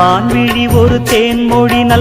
நான் மான்விழி ஒரு தேன்மொழி நல்ல